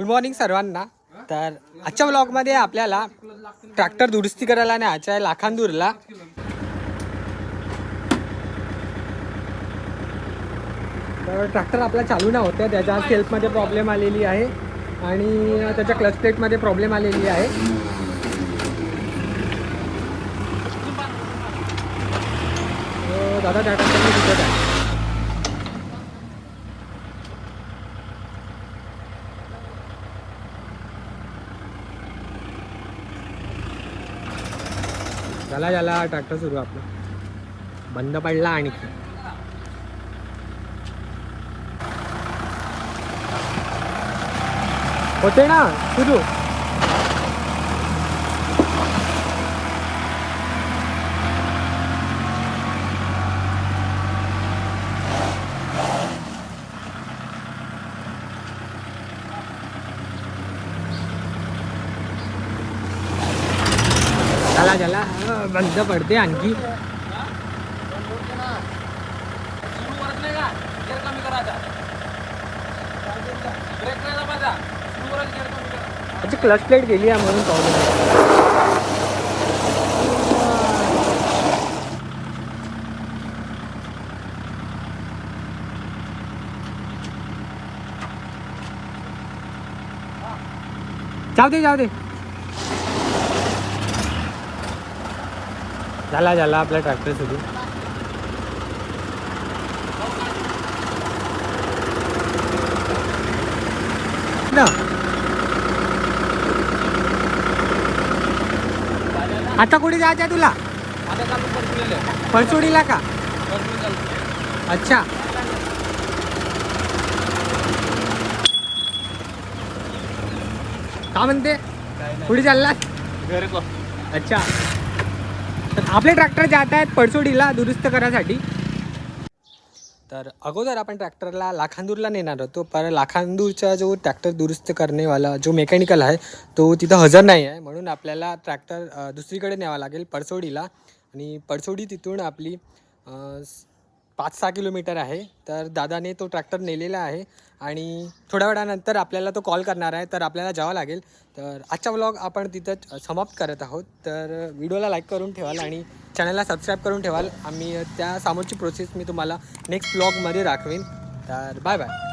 Good morning सर्वांना. तर आजच्या ब्लॉगमध्ये आपल्याला ट्रॅक्टर दुरुस्ती करायला न्यायचं आहे लाखांदूरला तर ट्रॅक्टर आपला चालू ना होत्या त्याच्या सेल्फमध्ये प्रॉब्लेम आलेली आहे. आणि त्याच्या क्लच प्लेटमध्ये प्रॉब्लेम आलेली आहे. दादा त्या ट्रॅक्टरने दिसत आहे. झाला झाला ट्रॅक्टर सुरू आपला. बंद पडला आणखी. होते ना सुरू. झाला झाला बंद पडते आणखी. अच्छा क्लच प्लेट गेली आहे म्हणून प्रॉब्लेम जाऊ दे जाऊ दे. झाला झाला आपला ट्रॅक्टर सुरू. ना. आता कुठे जायचं आहे तुला? परचोडीला का? अच्छा. का म्हणते? कुठे चालला अच्छा. तर आपले ट्रॅक्टर जात आहेत पडसोडीला दुरुस्त करायसाठी. तर अगोदर आपण ट्रॅक्टरला लाखांदूरला नेणार होतो पर लाखांदूरचा जो ट्रॅक्टर दुरुस्त करणेवाला जो मेकॅनिकल आहे तो तिथं हजर नाही आहे. म्हणून आपल्याला ट्रॅक्टर दुसरीकडे न्यावा लागेल पडसोडीला. आणि पडसोडी तिथून आपली पाच सहा किलोमीटर आहे. तर दादाने तो ट्रॅक्टर नेलेला आहे आणि थोड्या वेळानंतर आपल्याला तो कॉल करणार आहे. तर आपल्याला जावं लागेल. तर आजचा व्लॉग आपण तिथं समाप्त करत आहोत. तर व्हिडिओला लाईक करून ठेवाल आणि चॅनलला सबस्क्राईब करून ठेवाल. आम्ही त्या समोरची प्रोसेस मी तुम्हाला नेक्स्ट व्लॉगमध्ये दाखवेन. तर बाय बाय